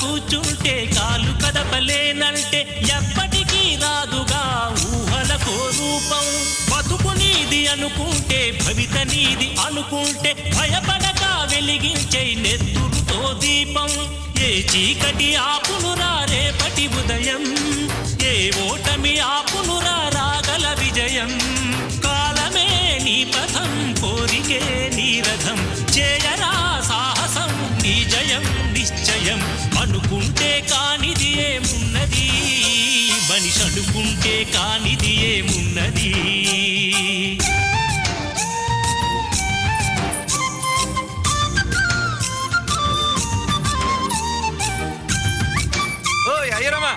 కూర్చుంటే కాలు కదపలేనంటే ఎప్పటికీ రాదుగా ఊహలకో రూపం. బతుకు నీది అనుకుంటే భవిత నీది అనుకుంటే భయపడక వెలిగించే నెత్తురుతో దీపం. ఏ చీకటి ఆపునురా రేపటి ఉదయం. ఏ ఓటమి ఆపునురా రాగల విజయం. కాలమే నీ పథం కోరికే కానిది ఏమున్నది? మనిషి అనుకుంటే కానిది ఏమున్నది? అయ్యరమ్మా